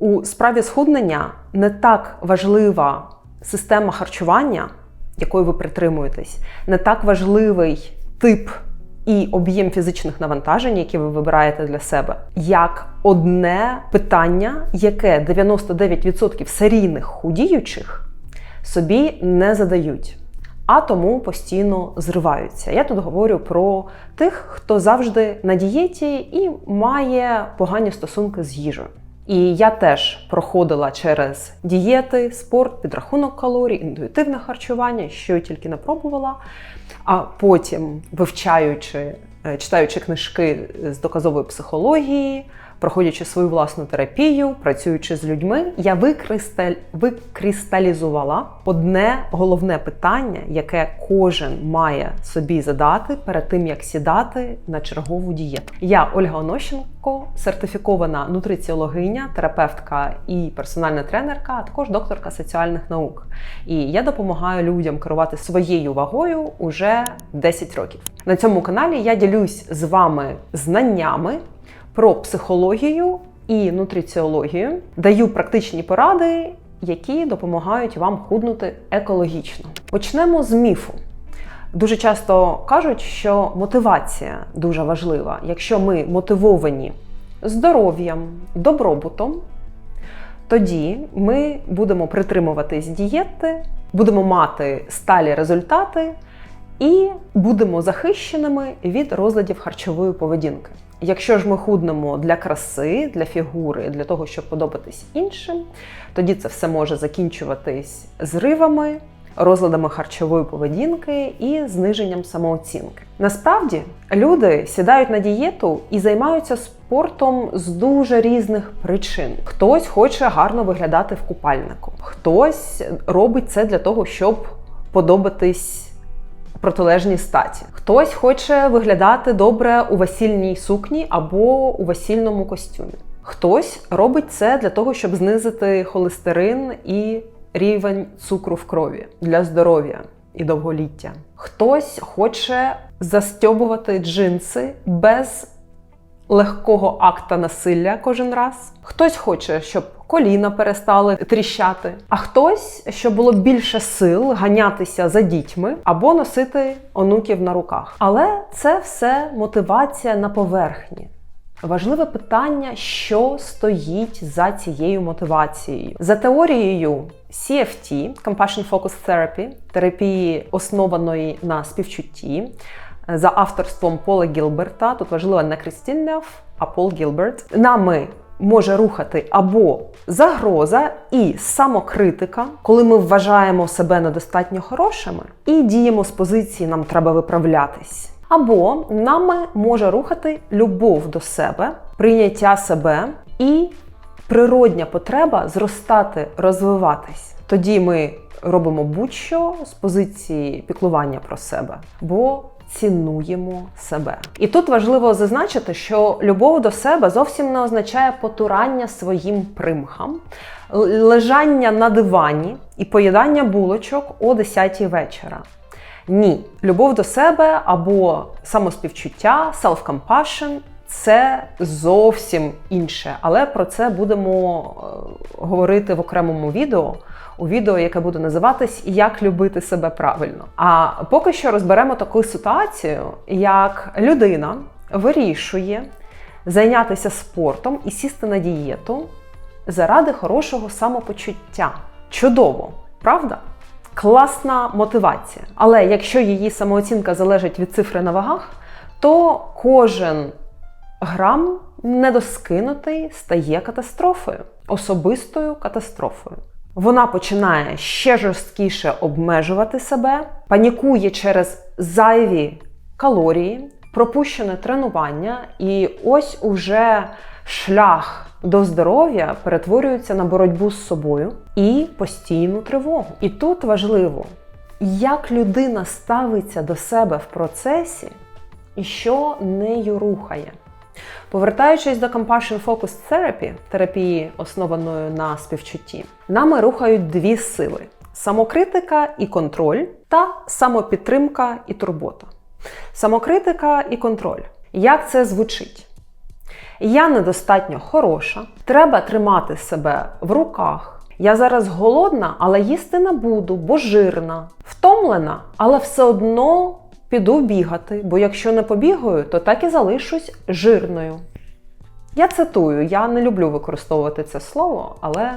У справі схуднення не так важлива система харчування, якої ви притримуєтесь, не так важливий тип і об'єм фізичних навантажень, які ви вибираєте для себе, як одне питання, яке 99% серійних худіючих собі не задають. А тому постійно зриваються. Я тут говорю про тих, хто завжди на дієті і має погані стосунки з їжею. І я теж проходила через дієти, спорт, підрахунок калорій, інтуїтивне харчування, що тільки не пробувала. А потім, вивчаючи, е, читаючи книжки з доказової психології, проходячи свою власну терапію, працюючи з людьми, я викристаль... викристалізувала одне головне питання, яке кожен має собі задати перед тим, як сідати на чергову дієту. Я Ольга Онощенко, сертифікована нутриціологиня, терапевтка і персональна тренерка, а також докторка соціальних наук. І я допомагаю людям керувати своєю вагою уже 10 років. На цьому каналі я ділюсь з вами знаннями про психологію і нутриціологію, даю практичні поради, які допомагають вам худнути екологічно. Почнемо з міфу. Дуже часто кажуть, що мотивація дуже важлива. Якщо ми мотивовані здоров'ям, добробутом, тоді ми будемо притримуватись дієти, будемо мати сталі результати і будемо захищеними від розладів харчової поведінки. Якщо ж ми худнемо для краси, для фігури, для того, щоб подобатись іншим, тоді це все може закінчуватись зривами, розладами харчової поведінки і зниженням самооцінки. Насправді люди сідають на дієту і займаються спортом з дуже різних причин. Хтось хоче гарно виглядати в купальнику, хтось робить це для того, щоб подобатись протилежній статі. Хтось хоче виглядати добре у весільній сукні або у весільному костюмі. Хтось робить це для того, щоб знизити холестерин і рівень цукру в крові для здоров'я і довголіття. Хтось хоче застьобувати джинси без легкого акта насилля кожен раз. Хтось хоче, щоб коліна перестали тріщати, а хтось, щоб було більше сил ганятися за дітьми або носити онуків на руках. Але це все мотивація на поверхні. Важливе питання, що стоїть за цією мотивацією. За теорією CFT, Compassion Focus Therapy, терапії, основаної на співчутті, за авторством Пола Гілберта, тут важливо не Крістін Неф, а Пол Гілберт, нами може рухати або загроза і самокритика, коли ми вважаємо себе недостатньо хорошими, і діємо з позиції нам треба виправлятись. Або нами може рухати любов до себе, прийняття себе і природня потреба зростати, розвиватись. Тоді ми робимо будь-що з позиції піклування про себе. Бо цінуємо себе. І тут важливо зазначити, що любов до себе зовсім не означає потурання своїм примхам, лежання на дивані і поїдання булочок о 10 вечора. Ні, любов до себе або самоспівчуття, self-compassion – це зовсім інше, але про це будемо е, говорити в окремому відео у відео, яке буде називатись Як любити себе правильно. А поки що розберемо таку ситуацію, як людина вирішує зайнятися спортом і сісти на дієту заради хорошого самопочуття. Чудово, правда? Класна мотивація. Але якщо її самооцінка залежить від цифри на вагах, то кожен грам недоскинутий стає катастрофою, особистою катастрофою. Вона починає ще жорсткіше обмежувати себе, панікує через зайві калорії, пропущене тренування, і ось уже шлях до здоров'я перетворюється на боротьбу з собою і постійну тривогу. І тут важливо, як людина ставиться до себе в процесі і що нею рухає. Повертаючись до Compassion Focus Therapy, терапії, основаної на співчутті, нами рухають дві сили: самокритика і контроль, та самопідтримка і турбота. Самокритика і контроль. Як це звучить? Я недостатньо хороша, треба тримати себе в руках. Я зараз голодна, але їсти не буду, бо жирна. Втомлена, але все одно піду бігати, бо якщо не побігаю, то так і залишусь жирною. Я цитую, я не люблю використовувати це слово, але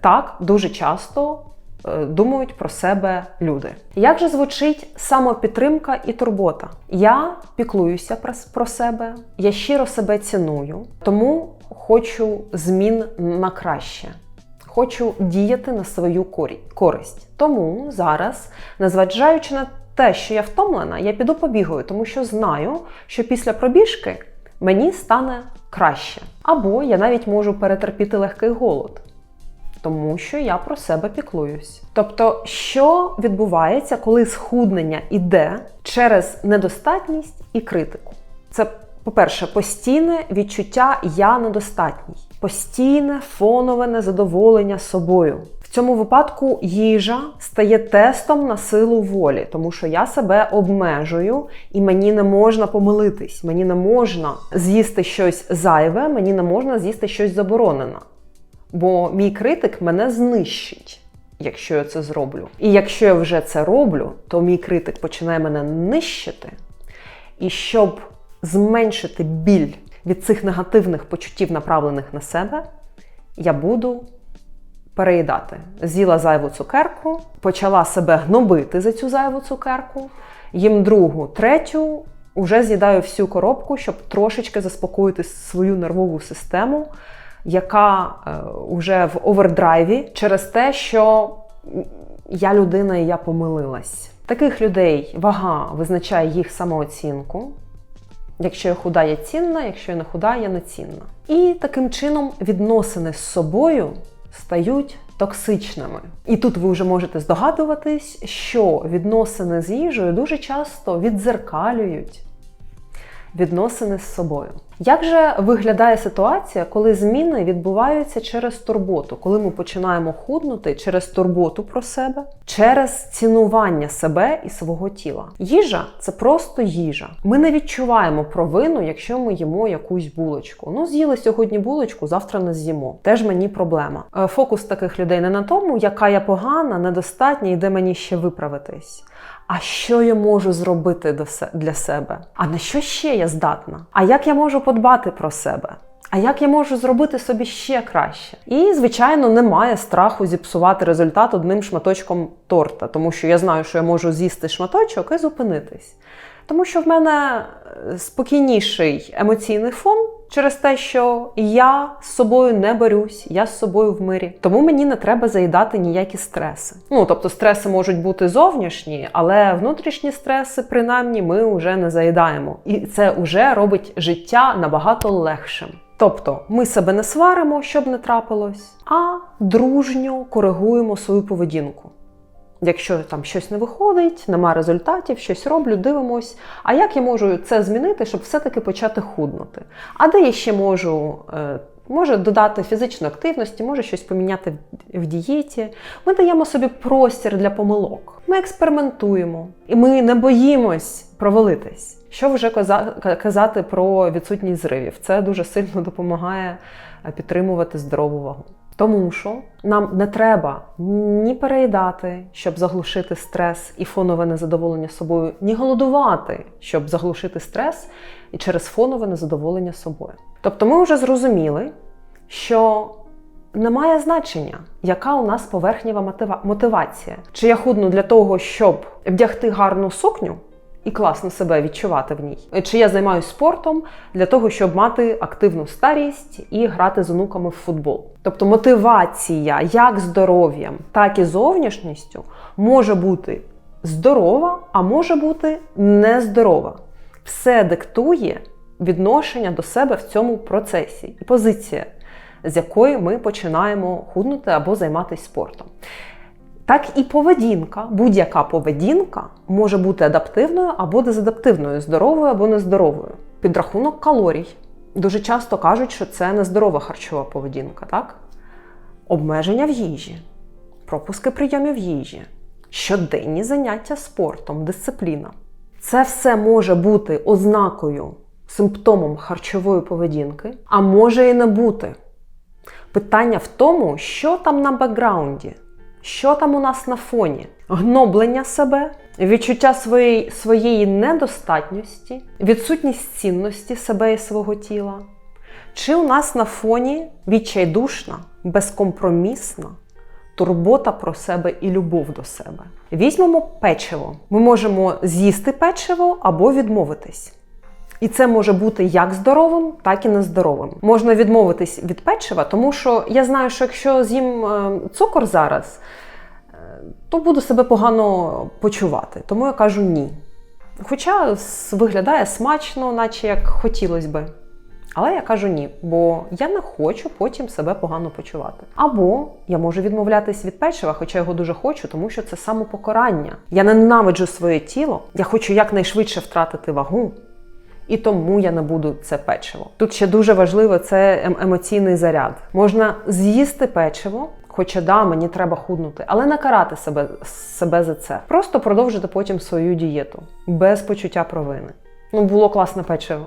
так дуже часто е, думають про себе люди. Як же звучить самопідтримка і турбота? Я піклуюся про, себе, я щиро себе ціную, тому хочу змін на краще. Хочу діяти на свою користь. Тому зараз, незважаючи на те, що я втомлена, я піду побігаю, тому що знаю, що після пробіжки мені стане краще. Або я навіть можу перетерпіти легкий голод, тому що я про себе піклуюсь. Тобто, що відбувається, коли схуднення іде через недостатність і критику? Це, по-перше, постійне відчуття я недостатній, постійне фонове незадоволення собою. Цьому випадку їжа стає тестом на силу волі, тому що я себе обмежую і мені не можна помилитись, мені не можна з'їсти щось зайве, мені не можна з'їсти щось заборонене. Бо мій критик мене знищить, якщо я це зроблю. І якщо я вже це роблю, то мій критик починає мене нищити. І щоб зменшити біль від цих негативних почуттів, направлених на себе, я буду переїдати. З'їла зайву цукерку, почала себе гнобити за цю зайву цукерку, їм другу, третю, уже з'їдаю всю коробку, щоб трошечки заспокоїти свою нервову систему, яка е, вже в овердрайві через те, що я людина і я помилилась. Таких людей вага визначає їх самооцінку. Якщо я худа, я цінна, якщо я не худа, я не цінна. І таким чином відносини з собою стають токсичними. І тут ви вже можете здогадуватись, що відносини з їжею дуже часто відзеркалюють відносини з собою. Як же виглядає ситуація, коли зміни відбуваються через турботу, коли ми починаємо худнути через турботу про себе, через цінування себе і свого тіла? Їжа це просто їжа. Ми не відчуваємо провину, якщо ми їмо якусь булочку. Ну, з'їли сьогодні булочку, завтра не з'їмо. Теж мені проблема. Е, Фокус таких людей не на тому, яка я погана, недостатня і де мені ще виправитись. А що я можу зробити для себе? А на що ще я здатна? А як я можу подбати про себе? А як я можу зробити собі ще краще? І, звичайно, немає страху зіпсувати результат одним шматочком торта, тому що я знаю, що я можу з'їсти шматочок і зупинитись. Тому що в мене е, спокійніший емоційний фон через те, що я з собою не борюсь, я з собою в мирі. Тому мені не треба заїдати ніякі стреси. Ну тобто стреси можуть бути зовнішні, але внутрішні стреси, принаймні, ми вже не заїдаємо. І це вже робить життя набагато легшим. Тобто ми себе не сваримо, щоб не трапилось, а дружньо коригуємо свою поведінку. Якщо там щось не виходить, нема результатів, щось роблю, дивимось. А як я можу це змінити, щоб все-таки почати худнути? А де я ще можу е, може додати фізичної активності, може щось поміняти в- в дієті? Ми даємо собі простір для помилок. Ми експериментуємо, і ми не боїмось провалитись. Що вже казати про відсутність зривів? Це дуже сильно допомагає е, підтримувати здорову вагу. Тому що нам не треба ні переїдати, щоб заглушити стрес і фонове незадоволення собою, ні голодувати, щоб заглушити стрес і через фонове незадоволення собою. Тобто ми вже зрозуміли, що немає значення, яка у нас поверхнєва мотива- мотивація. Чи я худну для того, щоб вдягти гарну сукню і класно себе відчувати в ній, чи я займаюся спортом для того, щоб мати активну старість і грати з онуками в футбол. Тобто мотивація як здоров'ям, так і зовнішністю може бути здорова, а може бути нездорова. Все диктує відношення до себе в цьому процесі і позиція, з якої ми починаємо худнути або займатися спортом. Так і поведінка, будь-яка поведінка може бути адаптивною або дезадаптивною, здоровою або нездоровою. Підрахунок калорій. Дуже часто кажуть, що це нездорова харчова поведінка, так? Обмеження в їжі, пропуски прийомів їжі, щоденні заняття спортом, дисципліна. Це все може бути ознакою симптомом харчової поведінки, а може і не бути. Питання в тому, що там на бекграунді, що там у нас на фоні, гноблення себе, відчуття своєї, своєї недостатньості, відсутність цінності себе і свого тіла. Чи у нас на фоні відчайдушна, безкомпромісна турбота про себе і любов до себе? Візьмемо печиво. Ми можемо з'їсти печиво або відмовитись. І це може бути як здоровим, так і нездоровим. Можна відмовитись від печива, тому що я знаю, що якщо з'їм е, цукор зараз, е, то буду себе погано почувати. Тому я кажу ні. Хоча виглядає смачно, наче як хотілося би. Але я кажу ні, бо я не хочу потім себе погано почувати. Або я можу відмовлятись від печива, хоча його дуже хочу, тому що це самопокарання. Я ненавиджу своє тіло, я хочу якнайшвидше втратити вагу. І тому я не буду це печиво. Тут ще дуже важливо це ем- емоційний заряд. Можна з'їсти печиво, хоча да, мені треба худнути, але не карати себе, себе за це. Просто продовжити потім свою дієту без почуття провини. Ну, було класне печиво.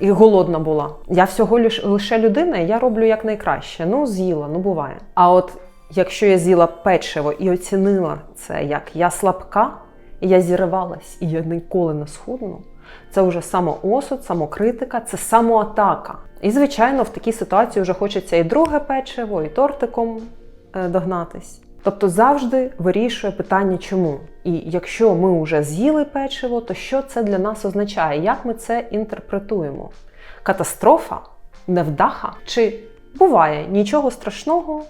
І голодна була. Я всього лиш, лише людина, і я роблю як найкраще. Ну, з'їла, ну буває. А от якщо я з'їла печиво і оцінила це як я слабка, і я зірвалась, і я ніколи не схудну, це вже самоосуд, самокритика, це самоатака. І, звичайно, в такій ситуації вже хочеться і друге печиво, і тортиком е, догнатись. Тобто завжди вирішує питання, чому. І якщо ми вже з'їли печиво, то що це для нас означає? Як ми це інтерпретуємо? Катастрофа, невдаха чи буває нічого страшного,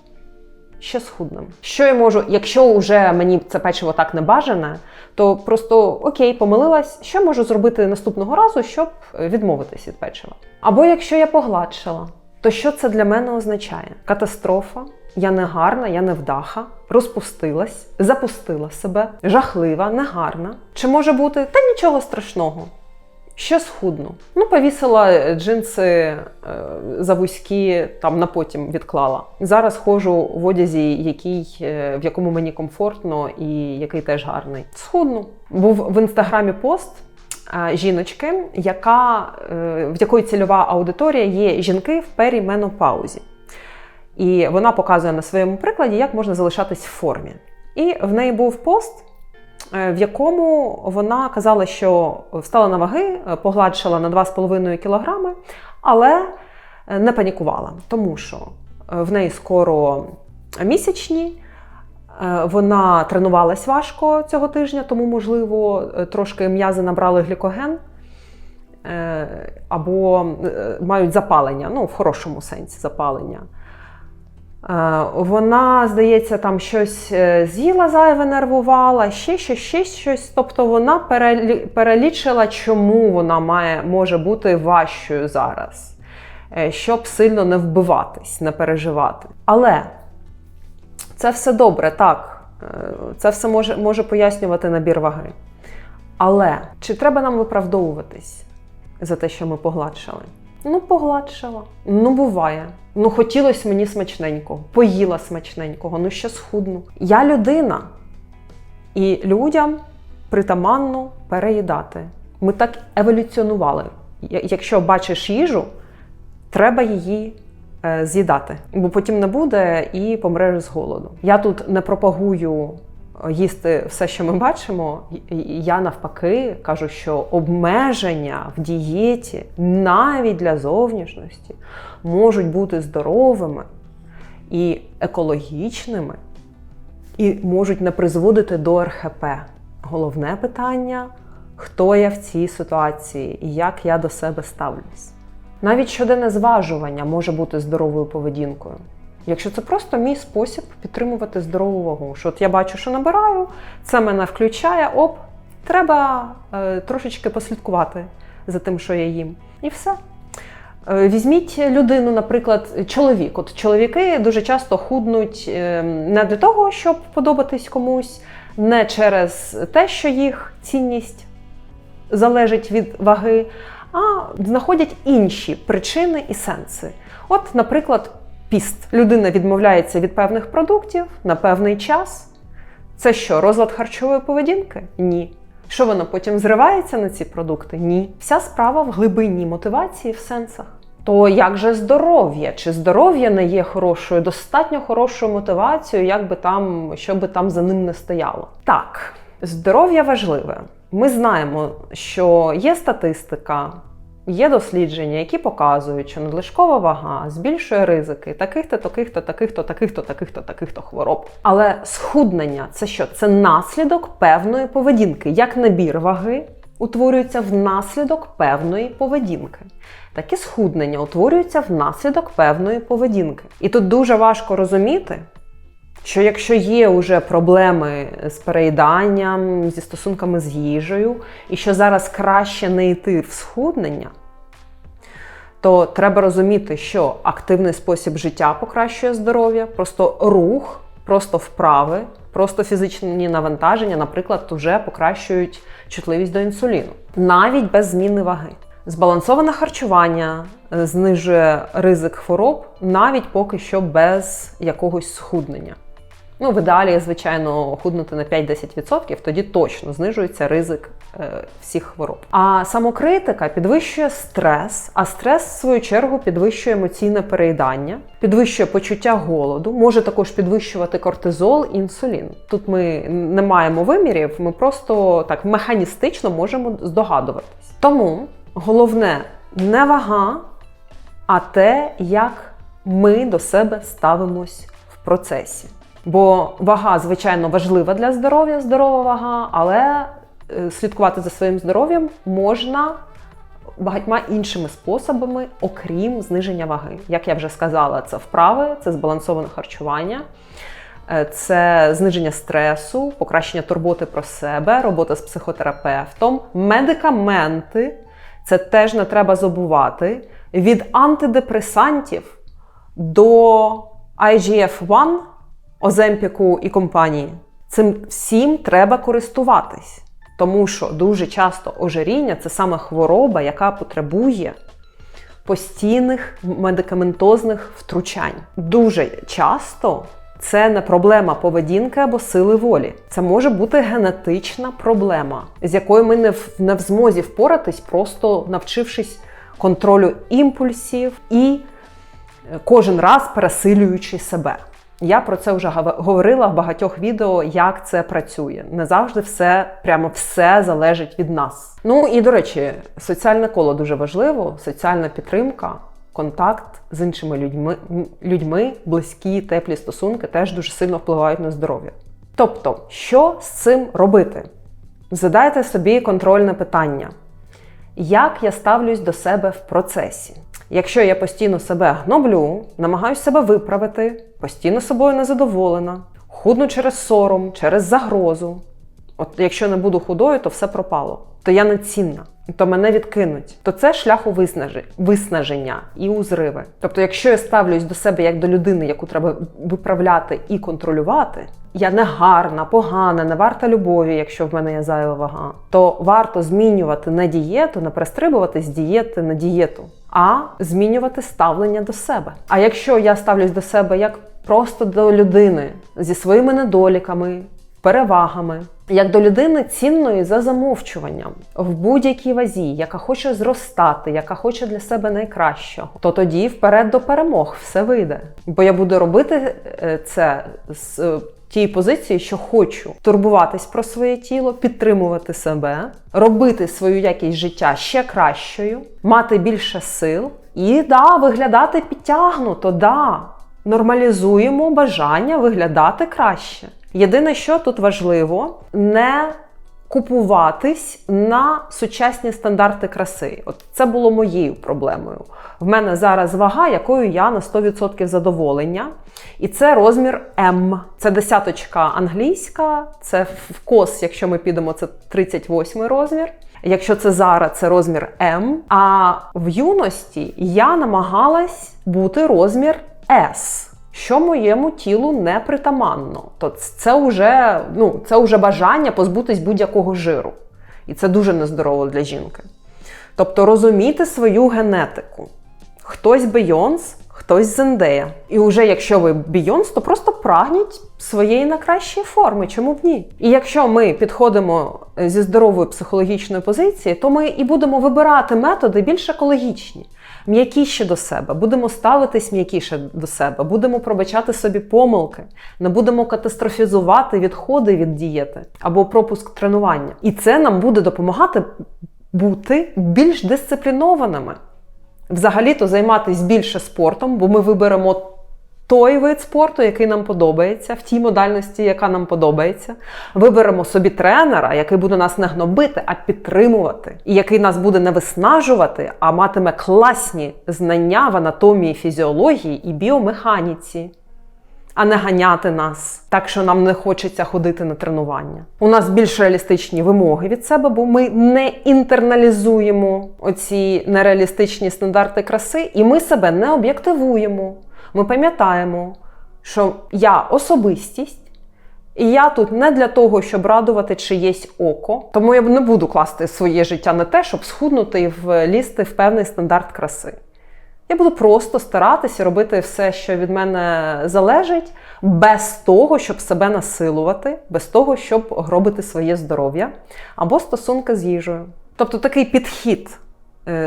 ще схудним. Що я можу, якщо вже мені це печиво так не бажане, то просто окей, помилилась, що можу зробити наступного разу, щоб відмовитись від печива? Або якщо я погладшила, то що це для мене означає? Катастрофа, я не гарна, я не вдаха, розпустилась, запустила себе, жахлива, негарна. Чи може бути та нічого страшного? Ще схудну. Ну, повісила е, джинси е, завузькі, там на потім відклала. Зараз ходжу в одязі, який, е, в якому мені комфортно і який теж гарний. Схудну. Був в інстаграмі пост жіночки, яка, в якої цільова аудиторія є жінки в періменопаузі. І вона показує на своєму прикладі, як можна залишатись в формі. І в неї був пост, в якому вона казала, що встала на ваги, е, погладшила на 2,5 кілограми, але е, не панікувала, тому що е, в неї скоро місячні. е, Вона тренувалась важко цього тижня, тому, можливо, е, трошки м'язи набрали глікоген е, або е, мають запалення, ну, в хорошому сенсі запалення. Е, Вона, здається, там щось е, з'їла зайве, нервувала, ще щось, ще щось. Тобто вона перелічила, чому вона має, може бути важчою зараз, е, щоб сильно не вбиватись, не переживати. Але це все добре, так. Це все може, може пояснювати набір ваги. Але чи треба нам виправдовуватись за те, що ми погладшали? Ну, погладшила. Ну, буває. Ну, хотілося мені смачненького, поїла смачненького, ну ще схудну. Я людина, і людям притаманно переїдати. Ми так еволюціонували. Якщо бачиш їжу, треба її е, з'їдати, бо потім не буде і помреш з голоду. Я тут не пропагую їсти все, що ми бачимо. Я навпаки кажу, що обмеження в дієті навіть для зовнішності можуть бути здоровими і екологічними, і можуть не призводити до РХП. Головне питання хто я в цій ситуації і як я до себе ставлюсь. Навіть щоденне зважування може бути здоровою поведінкою. Якщо це просто мій спосіб підтримувати здорову вагу. Що от я бачу, що набираю, це мене включає, оп, треба е, трошечки послідкувати за тим, що я їм. І все. Е, Візьміть людину, наприклад, чоловік. От чоловіки дуже часто худнуть е, не для того, щоб подобатись комусь, не через те, що їх цінність залежить від ваги, а знаходять інші причини і сенси. От, наприклад, піст. Людина відмовляється від певних продуктів на певний час. Це що, розлад харчової поведінки? Ні. Що воно потім зривається на ці продукти? Ні. Вся справа в глибині мотивації в сенсах. То як же здоров'я? Чи здоров'я не є хорошою, достатньо хорошою мотивацією, як би там, що би там за ним не стояло? Так, здоров'я важливе. Ми знаємо, що є статистика, є дослідження, які показують, що надлишкова вага збільшує ризики таких-то, таких-то, таких-то, таких-то, таких-то, таких-то хвороб. Але схуднення це що? Це наслідок певної поведінки, як набір ваги утворюється внаслідок певної поведінки. Такі схуднення утворюються внаслідок певної поведінки. І тут дуже важко розуміти, що якщо є вже проблеми з переїданням, зі стосунками з їжею, і що зараз краще не йти в схуднення, то треба розуміти, що активний спосіб життя покращує здоров'я, просто рух, просто вправи, просто фізичні навантаження, наприклад, вже покращують чутливість до інсуліну, навіть без зміни ваги. Збалансоване харчування е, знижує ризик хвороб навіть поки що без якогось схуднення. Ну, в ідеалі, звичайно, худнути на 5-10%, тоді точно знижується ризик е, всіх хвороб. А самокритика підвищує стрес, а стрес, в свою чергу, підвищує емоційне переїдання, підвищує почуття голоду, може також підвищувати кортизол і інсулін. Тут ми не маємо вимірів, ми просто так механістично можемо здогадуватись. Тому головне не вага, а те, як ми до себе ставимось в процесі. Бо вага, звичайно, важлива для здоров'я, здорова вага, але е, слідкувати за своїм здоров'ям можна багатьма іншими способами, окрім зниження ваги. Як я вже сказала, це вправи, це збалансоване харчування. е, Це зниження стресу, покращення турботи про себе, робота з психотерапевтом, медикаменти. Це теж не треба забувати. Від антидепресантів до IGF-1 Оземпіку і компанії. Цим всім треба користуватись, тому що дуже часто ожиріння це саме хвороба, яка потребує постійних медикаментозних втручань. Дуже часто це не проблема поведінки або сили волі. Це може бути генетична проблема, з якою ми не в, не в змозі впоратись, просто навчившись контролю імпульсів і е, кожен раз пересилюючи себе. Я про це вже говорила в багатьох відео, як це працює. Не завжди все, прямо все залежить від нас. Ну і до речі, соціальне коло дуже важливо, соціальна підтримка, контакт з іншими людьми, людьми, близькі, теплі стосунки теж дуже сильно впливають на здоров'я. Тобто, що з цим робити? Задайте собі контрольне питання: як я ставлюсь до себе в процесі? Якщо я постійно себе гноблю, намагаюся себе виправити, постійно собою незадоволена, худну через сором, через загрозу. От якщо не буду худою, то все пропало. То я не цінна, то мене відкинуть. То це шлях у виснаження і у зриви. Тобто, якщо я ставлюсь до себе як до людини, яку треба виправляти і контролювати, я не гарна, погана, не варта любові, якщо в мене є зайва вага, то варто змінювати не дієту, не перестрибувати з дієти на дієту, а змінювати ставлення до себе. А якщо я ставлюсь до себе як просто до людини зі своїми недоліками, перевагами, як до людини цінної за замовчуванням в будь-якій вазі, яка хоче зростати, яка хоче для себе найкращого, то тоді вперед до перемог все вийде. Бо я буду робити е, це з е, тієї позиції, що хочу турбуватись про своє тіло, підтримувати себе, робити свою якість життя ще кращою, мати більше сил і да, виглядати підтягнуто, да. Нормалізуємо бажання виглядати краще. Єдине, що тут важливо, не купуватись на сучасні стандарти краси. От це було моєю проблемою. В мене зараз вага, якою я на 100% задоволення. І це розмір М. Це десяточка англійська, це в кос, якщо ми підемо, це 38 розмір. Якщо це зараз, це розмір М. А в юності я намагалась бути розмір S. Що моєму тілу не притаманно, то це вже, ну, це вже бажання позбутись будь-якого жиру. І це дуже нездорово для жінки. Тобто розуміти свою генетику. Хтось Бейонс, хтось Зендея. І вже якщо ви Бійонс, то просто прагніть своєї найкращої форми, чому б ні? І якщо ми підходимо е, зі здорової психологічної позиції, то ми і будемо вибирати методи більш екологічні, м'якіші до себе, будемо ставитись м'якіше до себе, будемо пробачати собі помилки, не будемо катастрофізувати відходи від дієти або пропуск тренування. І це нам буде допомагати бути більш дисциплінованими. Взагалі-то займатися більше спортом, бо ми виберемо той вид спорту, який нам подобається, в тій модальності, яка нам подобається. Виберемо собі тренера, який буде нас не гнобити, а підтримувати, і який нас буде не виснажувати, а матиме класні знання в анатомії, фізіології і біомеханіці. А не ганяти нас, так що нам не хочеться ходити на тренування. У нас більш реалістичні вимоги від себе, бо ми не інтерналізуємо оці нереалістичні стандарти краси, і ми себе не об'єктивуємо. Ми пам'ятаємо, що я особистість, і я тут не для того, щоб радувати чиєсь око. Тому я не буду класти своє життя на те, щоб схуднути і влізти в певний стандарт краси. Я буду просто старатися робити все, що від мене залежить, без того, щоб себе насилувати, без того, щоб гробити своє здоров'я або стосунки з їжею. Тобто такий підхід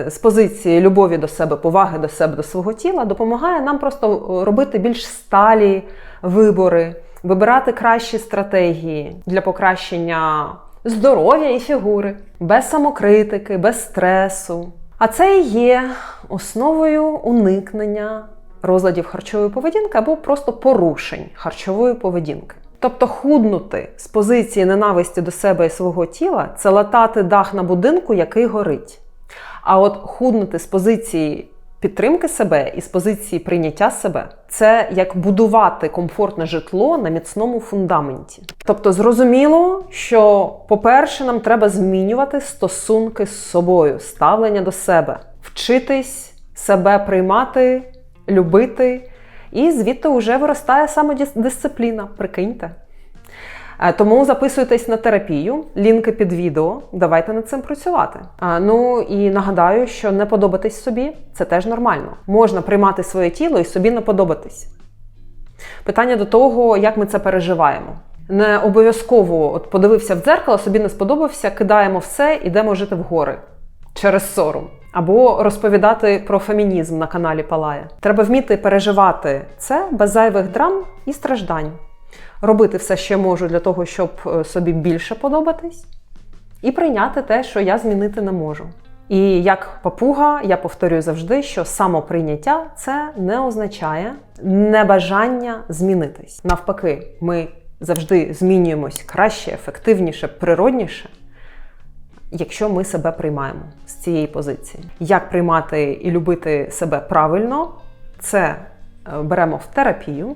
з позиції любові до себе, поваги до себе, до свого тіла допомагає нам просто робити більш сталі вибори, вибирати кращі стратегії для покращення здоров'я і фігури, без самокритики, без стресу. А це і є основою уникнення розладів харчової поведінки або просто порушень харчової поведінки. Тобто худнути з позиції ненависті до себе і свого тіла це латати дах на будинку, який горить. А от худнути з позиції підтримки себе і з позиції прийняття себе це як будувати комфортне житло на міцному фундаменті. Тобто, зрозуміло, що, по-перше, нам треба змінювати стосунки з собою, ставлення до себе, вчитись себе приймати, любити, і звідти вже виростає самодисципліна, прикиньте. Е, Тому записуйтесь на терапію, лінки під відео. Давайте над цим працювати. А, Ну і нагадаю, що не подобатись собі це теж нормально. Можна приймати своє тіло і собі не подобатись. Питання до того, як ми це переживаємо. Не обов'язково от подивився в дзеркало, собі не сподобався, кидаємо все, ідемо жити в гори через сором. Або розповідати про фемінізм на каналі Палає. Треба вміти переживати це без зайвих драм і страждань робити все, що можу для того, щоб е, собі більше подобатись, і прийняти те, що я змінити не можу. І як папуга, я повторюю завжди, що самоприйняття це не означає небажання змінитись. Навпаки, ми завжди змінюємось краще, ефективніше, природніше. Якщо ми себе приймаємо з цієї позиції, як приймати і любити себе правильно, це е, беремо в терапію.